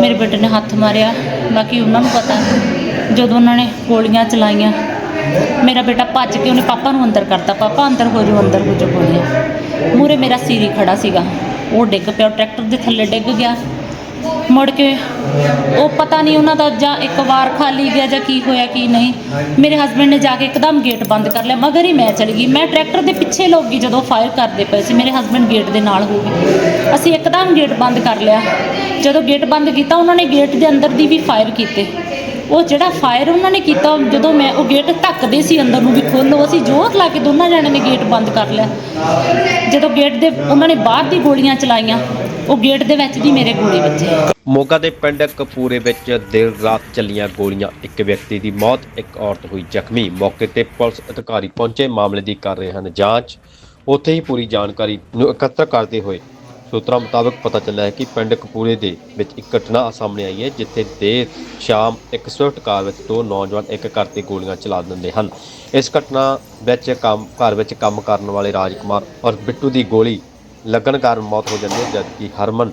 ਮੇਰੇ ਬੇਟੇ ਨੇ ਹੱਥ ਮਾਰਿਆ, ਬਾਕੀ ਉਹਨਾਂ ਨੂੰ ਪਤਾ। ਜਦੋਂ ਉਹਨਾਂ ਨੇ ਗੋਲੀਆਂ ਚਲਾਈਆਂ, ਮੇਰਾ ਬੇਟਾ ਭੱਜ ਕੇ ਉਹਨੇ ਪਾਪਾ ਨੂੰ ਅੰਦਰ ਕਰਤਾ। ਪਾਪਾ ਅੰਦਰ ਹੋ ਜਾਓ, ਅੰਦਰ ਹੋ ਜਾਓ ਗੋਲੀਆਂ। ਮੂਰੇ ਮੇਰਾ ਸੀਰੀ ਖੜਾ ਸੀਗਾ। ਉਹ ਡਿੱਗ ਪਿਆ ਟਰੈਕਟਰ ਦੇ ਥੱਲੇ ਡਿੱਗ ਗਿਆ। ਮੁੜ ਕੇ ਉਹ ਪਤਾ ਨਹੀਂ ਉਹਨਾਂ ਦਾ ਜਾਂ ਇੱਕ ਵਾਰ ਖਾਲੀ ਗਿਆ ਜਾਂ ਕੀ ਹੋਇਆ, ਕੀ ਨਹੀਂ। ਮੇਰੇ ਹਸਬੰਡ ਨੇ ਜਾ ਕੇ ਇੱਕਦਮ ਗੇਟ ਬੰਦ ਕਰ ਲਿਆ, ਮਗਰ ਹੀ ਮੈਂ ਚਲੀ ਗਈ। ਮੈਂ ਟਰੈਕਟਰ ਦੇ ਪਿੱਛੇ ਲੋਕ ਗਈ ਜਦੋਂ ਫਾਇਰ ਕਰਦੇ ਪਏ ਸੀ, ਮੇਰੇ ਹਸਬੰਡ ਗੇਟ ਦੇ ਨਾਲ ਹੋ ਗਏ ਅਸੀਂ ਇੱਕਦਮ ਗੇਟ ਬੰਦ ਕਰ ਲਿਆ। ਜਦੋਂ ਗੇਟ ਬੰਦ ਕੀਤਾ, ਉਹਨਾਂ ਨੇ ਗੇਟ ਦੇ ਅੰਦਰ ਦੀ ਵੀ ਫਾਇਰ ਕੀਤੇ। ਉਹ ਜਿਹੜਾ ਫਾਇਰ ਉਹਨਾਂ ਨੇ ਕੀਤਾ, ਜਦੋਂ ਮੈਂ ਉਹ ਗੇਟ ਧੱਕਦੇ ਸੀ ਅੰਦਰ ਨੂੰ ਵੀ ਖੋਲੋ ਅਸੀਂ ਜ਼ੋਰ ਲਾ ਕੇ ਦੋਨਾਂ ਜਣਿਆਂ ਨੇ ਗੇਟ ਬੰਦ ਕਰ ਲਿਆ। ਜਦੋਂ ਗੇਟ ਦੇ, ਉਹਨਾਂ ਨੇ ਬਾਹਰ ਦੀ ਗੋਲੀਆਂ ਚਲਾਈਆਂ ਉਹ ਗੇਟ ਦੇ ਵਿੱਚ ਦੀ ਮੇਰੇ ਗੋਲੀ ਵੱਜੀ। ਮੋਗਾ ਦੇ ਪਿੰਡ ਕਪੂਰੇ ਵਿੱਚ ਦੇਰ ਰਾਤ ਚੱਲੀਆਂ ਗੋਲੀਆਂ, ਇੱਕ ਵਿਅਕਤੀ ਦੀ ਮੌਤ, ਇੱਕ ਔਰਤ ਹੋਈ ਜ਼ਖਮੀ। ਮੌਕੇ ਤੇ ਪੁਲਿਸ ਅਧਿਕਾਰੀ ਪਹੁੰਚੇ, ਮਾਮਲੇ ਦੀ ਕਰ ਰਹੇ ਹਨ ਜਾਂਚ। ਉੱਥੇ ਹੀ ਪੂਰੀ ਜਾਣਕਾਰੀ ਨੂੰ ਇਕੱਤਰ ਕਰਦੇ ਹੋਏ ਸੂਤਰਾਂ ਮੁਤਾਬਕ ਪਤਾ ਚੱਲਿਆ ਹੈ ਕਿ ਪਿੰਡ ਕਪੂਰੇ ਦੇ ਵਿੱਚ ਇੱਕ ਘਟਨਾ ਸਾਹਮਣੇ ਆਈ ਹੈ, ਜਿੱਥੇ ਦੇਰ ਸ਼ਾਮ ਇੱਕ ਸਵਿਫਟ ਕਾਰ ਵਿੱਚ ਦੋ ਨੌਜਵਾਨ ਇੱਕ ਘਰ ਤੇ ਗੋਲੀਆਂ ਚਲਾ ਦਿੰਦੇ ਹਨ। ਇਸ ਘਟਨਾ ਵਿੱਚ ਕੰਮ, ਘਰ ਵਿੱਚ ਕੰਮ ਕਰਨ ਵਾਲੇ ਰਾਜਕੁਮਾਰ ਔਰ ਬਿੱਟੂ ਦੀ ਗੋਲੀ ਲੱਗਣ ਕਾਰਨ ਮੌਤ ਹੋ ਜਾਂਦੀ ਹੈ, ਜਦਕਿ ਹਰਮਨ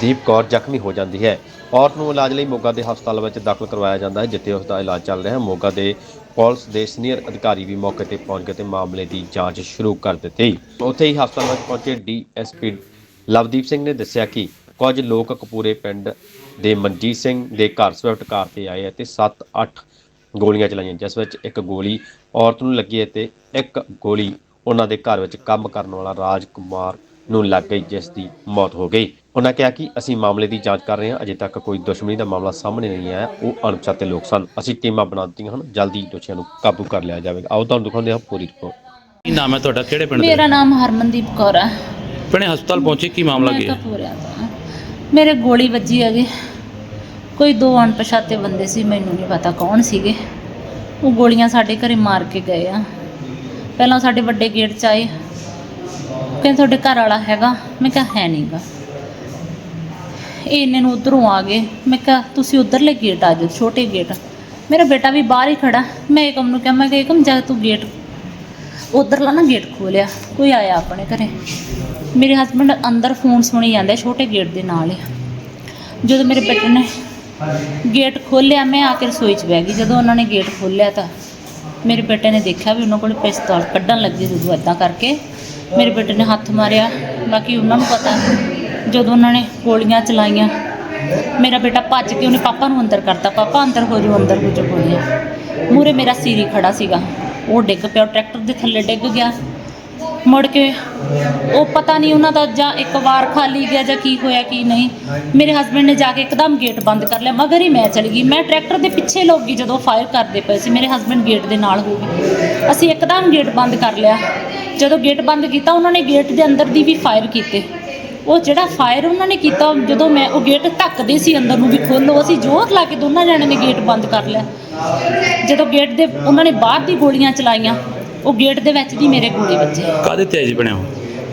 ਦੀਪ ਕੌਰ ਜ਼ਖਮੀ ਹੋ ਜਾਂਦੀ ਹੈ। ਔਰਤ ਨੂੰ ਇਲਾਜ ਲਈ ਮੋਗਾ ਦੇ ਹਸਪਤਾਲ ਵਿੱਚ ਦਾਖਲ ਕਰਵਾਇਆ ਜਾਂਦਾ ਹੈ, ਜਿੱਥੇ ਉਸ ਦਾ ਇਲਾਜ ਚੱਲ ਰਿਹਾ ਹੈ। ਮੋਗਾ ਦੇ ਪੁਲਿਸ ਦੇ ਸੀਨੀਅਰ ਅਧਿਕਾਰੀ ਵੀ ਮੌਕੇ ਤੇ ਪਹੁੰਚ ਕੇ ਤੇ ਮਾਮਲੇ ਦੀ ਜਾਂਚ ਸ਼ੁਰੂ ਕਰ ਦਿੱਤੀ। ਉੱਥੇ ਹੀ ਹਸਪਤਾਲ ਵਿੱਚ ਪਹੁੰਚੇ ਡੀਐਸਪੀ ਲਵਦੀਪ ਸਿੰਘ ਨੇ ਦੱਸਿਆ ਕਿ ਕੁਝ ਲੋਕ ਕਪੂਰੇ ਪਿੰਡ ਦੇ ਮਨਜੀਤ ਸਿੰਘ ਦੇ ਘਰ ਸਵਿਫਟ ਕਾਰ ਤੇ ਆਏ ਅਤੇ 7-8 ਗੋਲੀਆਂ ਚਲਾਈਆਂ, ਜਿਸ ਵਿੱਚ ਇੱਕ ਗੋਲੀ ਔਰਤ ਨੂੰ ਲੱਗੀ ਅਤੇ ਇੱਕ ਗੋਲੀ ਉਹਨਾਂ ਦੇ ਘਰ ਵਿੱਚ ਕੰਮ ਕਰਨ ਵਾਲਾ ਰਾਜਕੁਮਾਰ ਨੂੰ ਲੱਗ ਗਈ ਜਿਸ ਦੀ ਮੌਤ ਹੋ ਗਈ। ਉਹਨਾਂ ਕਿਹਾ ਕਿ ਅਸੀਂ ਮਾਮਲੇ ਦੀ ਜਾਂਚ ਕਰ ਰਹੇ ਹਾਂ। ਅਜੇ ਤੱਕ ਕੋਈ ਦੁਸ਼ਮਣੀ ਦਾ ਮਾਮਲਾ ਸਾਹਮਣੇ ਨਹੀਂ ਆਇਆ। ਉਹ ਅਣਪਛਾਤੇ ਲੋਕ ਸਨ। ਅਸੀਂ ਟੀਮਾਂ ਬਣਾ ਦਿੱਤੀਆਂ ਹਨ। ਜਲਦੀ ਦੋਸ਼ੀਆਂ ਨੂੰ ਕਾਬੂ ਕਰ ਲਿਆ ਜਾਵੇਗਾ। ਆਓ ਤੁਹਾਨੂੰ ਦਿਖਾਉਂਦੇ ਹਾਂ ਪੂਰੀ ਰਿਪੋਰਟ। ਕੀ ਨਾਮ ਹੈ ਤੁਹਾਡਾ? ਕਿਹੜੇ ਪਿੰਡ ਮੇਰਾ ਦੇ ਨਾਮ ਹਰਮਨਦੀਪ ਕੌਰ ਹੈ। ਪਿੰਡ ਹਸਪਤਾਲ ਪਹੁੰਚੇ ਕੀ ਮਾਮਲਾ ਮੈਂ ਕੀ ਹੈ ਕਪੂਰਿਆਂ ਦਾ ਮੇਰੇ ਗੋਲੀ ਵੱਜੀ ਹੈਗੀ। ਕੋਈ ਦੋ ਅਣਪਛਾਤੇ ਬੰਦੇ ਸੀ ਮੈਨੂੰ ਨਹੀਂ ਪਤਾ ਕੌਣ ਸੀਗੇ। ਉਹ ਗੋਲੀਆਂ ਸਾਡੇ ਘਰੇ ਮਾਰ ਕੇ ਗਏ ਆ। ਪਹਿਲਾਂ ਸਾਡੇ ਵੱਡੇ ਗੇਟ 'ਚ ਆਏ। ਕਹਿੰਦੇ ਤੁਹਾਡੇ ਘਰ ਵਾਲਾ ਹੈਗਾ। ਮੈਂ ਕਿਹਾ, ਹੈ ਨਹੀਂਗਾ ਇਹ ਇਹਨੇ ਨੂੰ ਉਧਰੋਂ ਆ ਗਏ। ਮੈਂ ਕਿਹਾ, ਤੁਸੀਂ ਉਧਰਲੇ ਗੇਟ ਆ ਜਾਓ, ਛੋਟੇ ਗੇਟ ਮੇਰਾ ਬੇਟਾ ਵੀ ਬਾਹਰ ਹੀ ਖੜਾ। ਮੈਂ ਏਕਮ ਨੂੰ ਕਿਹਾ, ਮੈਂ ਕਿ ਏਕਮ, ਜਾ ਤੂੰ ਗੇਟ ਉਧਰਲਾ ਨਾ ਗੇਟ ਖੋਲਿਆ। ਕੋਈ ਆਇਆ ਆਪਣੇ ਘਰੇ। ਮੇਰੇ ਹਸਬੰਡ ਅੰਦਰ ਫੋਨ ਸੁਣੀ ਜਾਂਦੇ, ਛੋਟੇ ਗੇਟ ਦੇ ਨਾਲ ਹੀ। ਜਦੋਂ ਮੇਰੇ ਬੇਟੇ ਨੇ ਗੇਟ ਖੋਲਿਆ, ਮੈਂ ਆ ਕੇ ਰਸੋਈ 'ਚ ਬਹਿ ਗਈ। ਜਦੋਂ ਉਹਨਾਂ ਨੇ ਗੇਟ ਖੋਲਿਆ ਤਾਂ ਮੇਰੇ ਬੇਟੇ ਨੇ ਦੇਖਿਆ ਵੀ ਉਹਨਾਂ ਕੋਲ ਪਿਸਤੌਲ ਕੱਢਣ ਲੱਗੀ ਜਦੋਂ ਇਦਾਂ ਕਰਕੇ। ਮੇਰੇ ਬੇਟੇ ਨੇ ਹੱਥ ਮਾਰਿਆ। ਬਾਕੀ ਉਹਨਾਂ ਨੂੰ ਪਤਾ, ਜਦੋਂ ਉਹਨਾਂ ਨੇ ਗੋਲੀਆਂ ਚਲਾਈਆਂ, ਮੇਰਾ ਬੇਟਾ ਭੱਜ ਕੇ ਉਹਨੇ ਪਾਪਾ ਨੂੰ ਅੰਦਰ ਕਰਤਾ। ਪਾਪਾ ਅੰਦਰ ਹੋ ਜਾਓ, ਅੰਦਰ ਹੋ ਜਾਓ ਗੋਲੀਆਂ। ਮੂਰੇ ਮੇਰਾ ਸੀਰੀ ਖੜਾ ਸੀਗਾ। ਉਹ ਡਿੱਗ ਪਿਆ ਟਰੈਕਟਰ ਦੇ ਥੱਲੇ ਡਿੱਗ ਗਿਆ। ਮੁੜ ਕੇ ਉਹ ਪਤਾ ਨਹੀਂ ਉਹਨਾਂ ਦਾ ਜਾਂ ਇੱਕ ਵਾਰ ਖਾਲੀ ਗਿਆ ਜਾਂ ਕੀ ਹੋਇਆ, ਕੀ ਨਹੀਂ। ਮੇਰੇ ਹਸਬੰਡ ਨੇ ਜਾ ਕੇ ਇੱਕਦਮ ਗੇਟ ਬੰਦ ਕਰ ਲਿਆ। ਮਗਰ ਹੀ ਮੈਂ ਚਲੀ ਗਈ। ਮੈਂ ਟਰੈਕਟਰ ਦੇ ਪਿੱਛੇ ਲੋਕ ਗਈ ਜਦੋਂ ਫਾਇਰ ਕਰਦੇ ਪਏ ਸੀ, ਮੇਰੇ ਹਸਬੰਡ ਗੇਟ ਦੇ ਨਾਲ ਹੋ ਗਏ ਅਸੀਂ ਇੱਕਦਮ ਗੇਟ ਬੰਦ ਕਰ ਲਿਆ। ਜਦੋਂ ਗੇਟ ਬੰਦ ਕੀਤਾ ਉਹਨਾਂ ਨੇ ਗੇਟ ਦੇ ਅੰਦਰ ਦੀ ਵੀ ਫਾਇਰ ਕੀਤੇ। ਉਹ ਜਿਹੜਾ ਫਾਇਰ ਉਹਨਾਂ ਨੇ ਕੀਤਾ ਜਦੋਂ ਮੈਂ ਉਹ ਗੇਟ ਢੱਕਦੇ ਸੀ ਅੰਦਰ ਨੂੰ ਵੀ ਖੋਲੋ ਅਸੀਂ ਜ਼ੋਰ ਲਾ ਕੇ ਦੋਨਾਂ ਜਣਿਆਂ ਨੇ ਗੇਟ ਬੰਦ ਕਰ ਲਿਆ। ਜਦੋਂ ਗੇਟ ਦੇ ਉਹਨਾਂ ਨੇ ਬਾਹਰ ਦੀ ਗੋਲੀਆਂ ਚਲਾਈਆਂ ਉਹ ਗੇਟ ਦੇ ਵਿੱਚ ਦੀ ਮੇਰੇ ਗੋਲੀ ਵੱਜੀ ਕਾਦੇ ਤੇ ਜੀ ਬਣਿਆ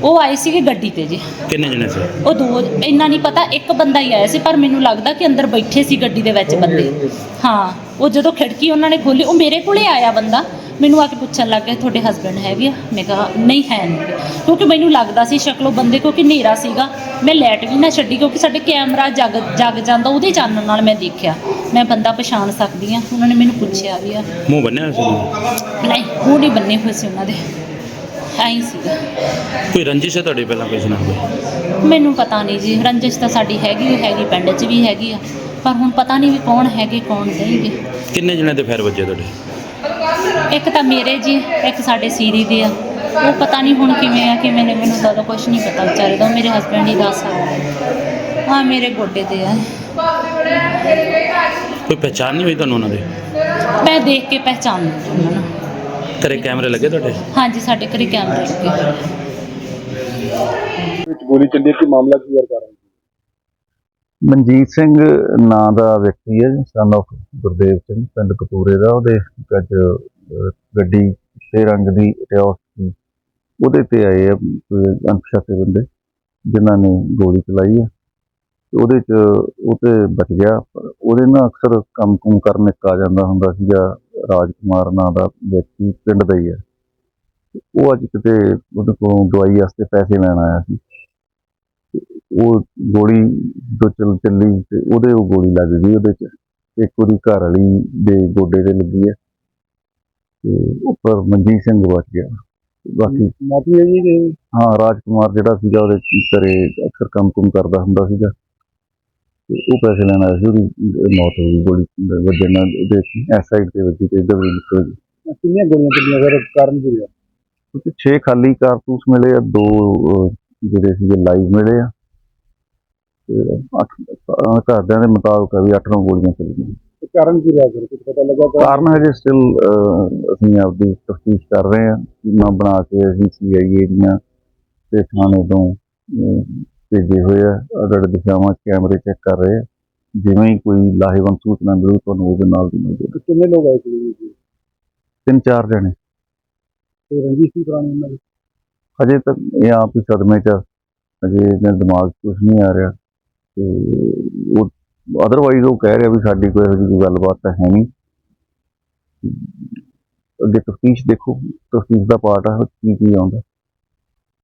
ਉਹ? ਆਏ ਸੀਗੇ ਗੱਡੀ ਤੇ ਜੀ। ਕਿੰਨੇ ਜਣੇ ਸੀ? ਉਹ ਦੋ ਇੰਨਾ ਨਹੀਂ ਪਤਾ ਇੱਕ ਬੰਦਾ ਹੀ ਆਇਆ ਸੀ ਪਰ ਮੈਨੂੰ ਲੱਗਦਾ ਕਿ ਅੰਦਰ ਬੈਠੇ ਸੀ ਗੱਡੀ ਦੇ ਵਿੱਚ ਬੰਦੇ। ਹਾਂ ਉਹ ਜਦੋਂ ਖਿੜਕੀ ਉਹਨਾਂ ਨੇ ਖੋਲੀ ਉਹ ਮੇਰੇ ਕੋਲੇ ਆਇਆ ਬੰਦਾ। ਮੈਨੂੰ ਆ ਕੇ ਪੁੱਛਣ ਲੱਗ ਗਿਆ ਤੁਹਾਡੇ ਹਸਬੰਡ ਹੈਗੇ ਆ? ਮੈਂ ਕਿਹਾ ਨਹੀਂ ਹੈ ਨਹੀਂ ਕਿਉਂਕਿ ਮੈਨੂੰ ਲੱਗਦਾ ਸੀ ਸ਼ਕਲੋਂ ਬੰਦੇ ਕਿਉਂਕਿ ਹਨੇਰਾ ਸੀਗਾ। ਮੈਂ ਲਾਈਟ ਵੀ ਨਾ ਛੱਡੀ ਕਿਉਂਕਿ ਸਾਡੇ ਕੈਮਰਾ ਜਗ ਜਗ ਜਾਂਦਾ ਉਹਦੇ ਚਾਨਣ ਨਾਲ ਮੈਂ ਦੇਖਿਆ। ਮੈਂ ਬੰਦਾ ਪਛਾਣ ਸਕਦੀ ਆ ਉਹਨਾਂ ਨੇ ਮੈਨੂੰ ਪੁੱਛਿਆ ਵੀ ਆ। ਮੂੰਹ ਬੰਨਿਆ ਸੀ ਨਹੀਂ ਉਹ ਨਹੀਂ ਬੰਨੇ ਹੋਏ ਸੀ ਉਹਨਾਂ ਦੇ। ਹੀ ਸੀਗਾ। ਕੋਈ ਰੰਜਿਸ਼ ਹੈ ਤੁਹਾਡੇ ਪਹਿਲਾਂ ਕਿਸੇ ਨਾਲ? ਕੋਈ ਮੈਨੂੰ ਪਤਾ ਨਹੀਂ ਜੀ। ਰੰਜਿਸ਼ ਤਾਂ ਸਾਡੀ ਹੈਗੀ ਹੈਗੀ ਪਿੰਡ 'ਚ ਵੀ ਹੈਗੀ ਆ। ਪਰ ਹੁਣ ਪਤਾ ਨਹੀਂ ਵੀ ਕੌਣ ਹੈਗੇ ਕੌਣ ਨਹੀਂਗੇ। ਕਿੰਨੇ ਜਣੇ ਦੇ ਫੈਰ ਵੱਜੇ ਤੁਹਾਡੇ? ਇੱਕ ਤਾਂ ਮੇਰੇ ਜੀ ਇੱਕ ਸਾਡੇ ਸੀਰੀ ਦੇ ਆ। ਉਹ ਪਤਾ ਨਹੀਂ ਹੁਣ ਕਿਵੇਂ ਆ ਕਿਵੇਂ ਨੇ ਮੈਨੂੰ ਤਾਂ ਕੁਝ ਨਹੀਂ ਪਤਾ ਵਿਚਾਰੇ ਦਾ। ਉਹ ਮੇਰੇ ਹਸਬੰਡ ਹੀ ਦੱਸ ਸਕਦੇ ਆ ਮੇਰੇ ਗੋਡੇ ਤੇ ਆ। ਕੋਈ ਪਹਿਚਾਣ ਨਹੀਂ ਹੋਈ ਤੁਹਾਨੂੰ ਉਹਨਾਂ ਦੀ? ਮੈਂ ਦੇਖ ਕੇ ਪਹਿਚਾਨ ਲਈ ਉਹਨਾਂ ਨੂੰ। ਘਰੇ ਕੈਮਰੇ ਲੱਗੇ ਤੁਹਾਡੇ? ਹਾਂਜੀ ਸਾਡੇ ਘਰੇ ਕੈਮਰੇ ਲੱਗੇ। ਵਿੱਚ ਗੋਲੀ ਚੱਲੀ ਕਿ ਮਾਮਲਾ ਕੀ ਕਰ ਰਹੇ ਮਨਜੀਤ ਸਿੰਘ ਨਾਂ ਦਾ ਵਿਅਕਤੀ ਹੈ ਸਨ of ਗੁਰਦੇਵ ਸਿੰਘ ਪਿੰਡ ਕਪੂਰੇ ਦਾ। ਉਹਦੇ ਅੱਜ ਗੱਡੀ ਛੇ ਰੰਗ ਦੀ ਟਿਓਸ ਸੀ ਉਹਦੇ ਤੇ ਆਏ ਆ ਕੋਈ ਅਣਪਛਾਤੇ ਬੰਦੇ, ਜਿਨ੍ਹਾਂ ਨੇ ਗੋਲੀ ਚਲਾਈ ਆ। ਉਹਦੇ ਚ ਉਹ ਤੇ ਬਚ ਗਿਆ ਉਹਦੇ ਨਾਲ ਅਕਸਰ ਕੰਮ ਕੁਮ ਕਰਨ ਇੱਕ ਆ ਜਾਂਦਾ ਹੁੰਦਾ ਸੀਗਾ, ਰਾਜਕੁਮਾਰ ਨਾਂ ਦਾ ਵਿਅਕਤੀ ਪਿੰਡ ਦਾ ਹੀ ਹੈ ਉਹ ਅੱਜ ਕਿਤੇ ਉਹਦੇ ਕੋਲੋਂ ਦਵਾਈ ਵਾਸਤੇ ਪੈਸੇ ਲੈਣ ਆਇਆ ਸੀ। ਉਹ ਗੋਲੀ ਜੋ ਚੱਲ ਚੱਲੀ ਤੇ ਉਹਦੇ ਉਹ ਗੋਲੀ ਲੱਗ ਗਈ ਉਹਦੇ ਚ। ਇੱਕ ਉਹਦੀ ਘਰ ਵਾਲੀ ਦੇ ਗੋਡੇ ਤੇ ਲੱਗੀ ਹੈ ਤੇ ਉੱਪਰ ਮਨਜੀਤ ਸਿੰਘ ਬਚ ਗਿਆ ਬਾਕੀ ਮਾਫੀ ਹੈ ਜੀ ਕਿ ਹਾਂ ਰਾਜਕੁਮਾਰ ਜਿਹੜਾ ਸੀਗਾ ਉਹਦੇ ਘਰੇ ਅਕਸਰ ਕੰਮ ਕੁਮ ਕਰਦਾ ਹੁੰਦਾ ਸੀਗਾ। ਤੇ ਉਹ ਪੈਸੇ ਲੈਣ ਆਇਆ ਸੀ ਉਹਦੀ ਮੌਤ ਹੋ ਗਈ ਗੋਲੀ ਵੱਜਣ ਨਾਲ। ਉਹਦੇ ਸਾਈਡ ਤੇ ਵੱਜੀ ਤੇ ਇੱਧਰ ਵੀ ਨਿਕਲ ਗਈ ਕਿੰਨੀਆਂ ਗੋਲੀਆਂ ਚੱਲੀਆਂ ਸਰ ਕਾਰਨ ਕੀ ਰਿਹਾ? ਕਿਉਂਕਿ 6 ਖਾਲੀ ਕਾਰਤੂਸ ਮਿਲੇ ਆ ਦੋ ਅਹ, ਜਿਹੜੇ ਸੀਗੇ ਲਾਈਵ ਮਿਲੇ ਆ। ਤੇ ਅੱਠ ਅਹ, ਘਰਦਿਆਂ ਦੇ ਮੁਤਾਬਕ ਆ ਵੀ 8 ਗੋਲੀਆਂ ਚੱਲੀਆਂ। ਕਾਰਨ ਕੀ ਰਿਹਾ ਸਰ ਕੁਝ ਪਤਾ ਲੱਗਾ ਕਾਰਨ ਹਜੇ ਸਟਿਲ ਅਸੀਂ ਆਪਦੀ ਤਫਤੀਸ਼ ਕਰ ਰਹੇ ਹਾਂ ਟੀਮਾਂ ਬਣਾ ਕੇ ਅਸੀਂ ਸੀਆਈਏ ਦੀਆਂ ਤੇ ਥਾਣੇ ਤੋਂ ਭੇਜੇ ਹੋਏ ਆ। ਅਗੜ ਦਿਸ਼ਾਵਾਂ ਕੈਮਰੇ ਚੈੱਕ ਕਰ ਰਹੇ ਆ। ਜਿਵੇਂ ਹੀ ਕੋਈ ਲਾਹੇਵੰਦ ਸੂਚਨਾ ਮਿਲੂ ਤੁਹਾਨੂੰ ਉਹਦੇ ਨਾਲ ਦੀ ਮਿਲ ਕਿੰਨੇ ਲੋਕ ਆਏ ਸੀ ਤਿੰਨ ਚਾਰ ਜਣੇ। ਤੇ ਰਣਜੀਤ ਸਿੰਘ ਪੁਰਾਣੀ ਉਹਨਾਂ ਦੀ? ਹਜੇ ਤੱਕ ਇਹ ਆਪ ਹੀ ਸਦਮੇ 'ਚ ਆ। ਹਜੇ ਇਹਦੇ ਦਿਮਾਗ 'ਚ ਕੁਝ ਨਹੀਂ ਆ ਰਿਹਾ। ਤੇ ਅਦਰਵਾਈਜ਼ ਉਹ ਕਹਿ ਰਿਹਾ ਵੀ ਸਾਡੀ ਕੋਈ ਇਹੋ ਜਿਹੀ ਗੱਲਬਾਤ ਤਾਂ ਹੈ ਨਹੀਂ। ਅੱਗੇ ਤਫਤੀਸ਼ ਦੇਖੋ ਤਫਤੀਸ਼ ਦਾ ਪਾਰਟ ਆ ਕੀ ਕੀ ਆਉਂਦਾ।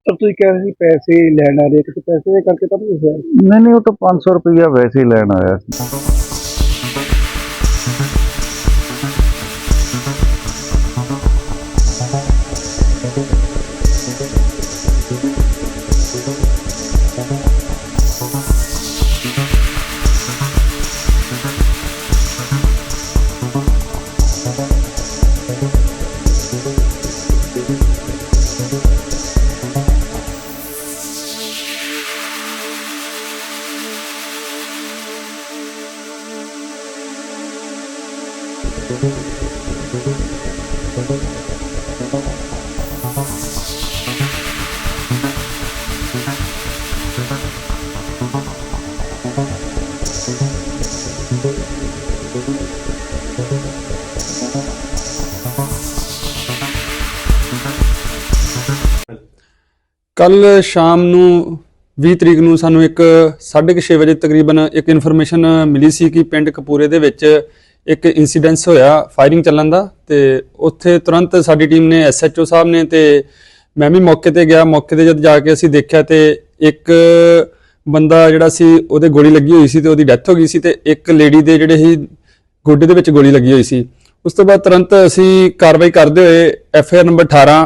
ਸਰ ਤੁਸੀਂ ਕਹਿ ਰਹੇ ਸੀ ਪੈਸੇ ਲੈਣ ਆ ਰਹੇ ਕਿ ਪੈਸੇ ਦੇ ਕਰਕੇ ਤਾਂ ਨਹੀਂ ਹੋਇਆ। ਨਹੀਂ ਨਹੀਂ ਉਹ ਤਾਂ 500 ਰੁਪਈਆ ਵੈਸੇ ਹੀ ਲੈਣ ਆਇਆ ਸੀ। ਕੱਲ ਸ਼ਾਮ ਨੂੰ 20 ਤਰੀਕ ਨੂੰ ਸਾਨੂੰ ਇੱਕ 6:30 ਵਜੇ ਤਕਰੀਬਨ ਇੱਕ ਇਨਫੋਰਮੇਸ਼ਨ ਮਿਲੀ ਸੀ ਕਿ ਪਿੰਡ ਕਪੂਰੇ ਦੇ ਵਿੱਚ ਇੱਕ ਇਨਸੀਡੈਂਸ ਹੋਇਆ ਫਾਇਰਿੰਗ ਚੱਲਣ ਦਾ ਤੇ ਉੱਥੇ ਤੁਰੰਤ ਸਾਡੀ ਟੀਮ ਨੇ ਐਸਐਚਓ ਸਾਹਿਬ ਨੇ ਤੇ ਮੈਂ ਵੀ ਮੌਕੇ ਤੇ ਗਿਆ, ਮੌਕੇ ਤੇ ਜਦ ਜਾ ਕੇ ਅਸੀਂ ਦੇਖਿਆ ਤੇ ਇੱਕ ਬੰਦਾ ਜਿਹੜਾ ਸੀ ਉਹਦੇ ਗੋਲੀ ਲੱਗੀ ਹੋਈ ਸੀ ਤੇ ਉਹਦੀ ਡੈਥ ਹੋ ਗਈ ਸੀ ਤੇ ਇੱਕ ਲੇਡੀ ਦੇ ਜਿਹੜੇ ਸੀ ਗੋਡੇ ਦੇ ਵਿੱਚ ਗੋਲੀ ਲੱਗੀ ਹੋਈ ਸੀ। ਉਸ ਤੋਂ ਬਾਅਦ ਤੁਰੰਤ ਅਸੀਂ ਕਾਰਵਾਈ ਕਰਦੇ ਹੋਏ ਐਫਆਈਆਰ ਨੰਬਰ 18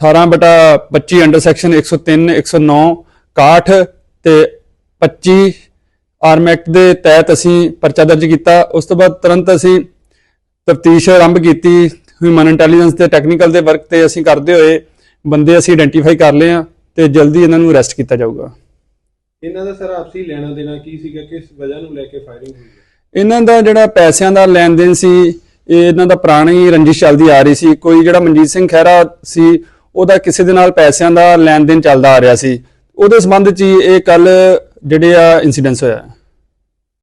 18 ਬਟਾ 25 ਅੰਡਰ ਸੈਕਸ਼ਨ 103 109 61 ਤੇ 25 ਆਰਮ ਐਕਟ ਦੇ ਤਹਿਤ ਅਸੀਂ ਪਰਚਾ ਦਰਜ ਕੀਤਾ। ਉਸ ਤੋਂ ਬਾਅਦ ਤੁਰੰਤ ਅਸੀਂ ਤਫਤੀਸ਼ ਆਰੰਭ ਕੀਤੀ। ਹਿਊਮਨ ਇੰਟੈਲੀਜੈਂਸ ਤੇ ਟੈਕਨੀਕਲ ਦੇ ਵਰਕ ਤੇ ਅਸੀਂ ਕਰਦੇ ਹੋਏ ਬੰਦੇ ਅਸੀਂ ਆਇਡੈਂਟੀਫਾਈ ਕਰ ਲਏ ਆ ਤੇ ਜਲਦੀ ਇਹਨਾਂ ਨੂੰ ਅਰੈਸਟ ਕੀਤਾ ਜਾਊਗਾ। ਇਹਨਾਂ ਦਾ ਸਰ ਆਪਸੀ ਲੈਣਾ ਦੇਣਾ ਕੀ ਸੀਗਾ? ਕਿਸ ਵਜ੍ਹਾ ਨੂੰ ਲੈ ਕੇ ਫਾਇਰਿੰਗ ਹੋਈ ਇਹਨਾਂ ਦਾ ਜਿਹੜਾ ਪੈਸਿਆਂ ਦਾ ਲੈਣ ਦੇਣ ਸੀ ਇਹ ਇਹਨਾਂ ਦਾ ਪੁਰਾਣੀ ਰੰਜਿਸ਼ ਚੱਲਦੀ ਆ ਰਹੀ ਸੀ। ਕੋਈ ਜਿਹੜਾ ਮਨਜੀਤ ਸਿੰਘ ਖਹਿਰਾ ਸੀ ਉਹਦਾ ਕਿਸੇ ਦੇ ਨਾਲ ਪੈਸਿਆਂ ਦਾ ਲੈਣ ਦੇਣ ਚੱਲਦਾ ਆ ਰਿਹਾ ਸੀ। ਉਹਦੇ ਸੰਬੰਧ ਚ ਹੀ ਇਹ ਕੱਲ ਜਿਹੜੇ ਆ ਇਨਸੀਡੈਂਸ ਹੋਇਆ।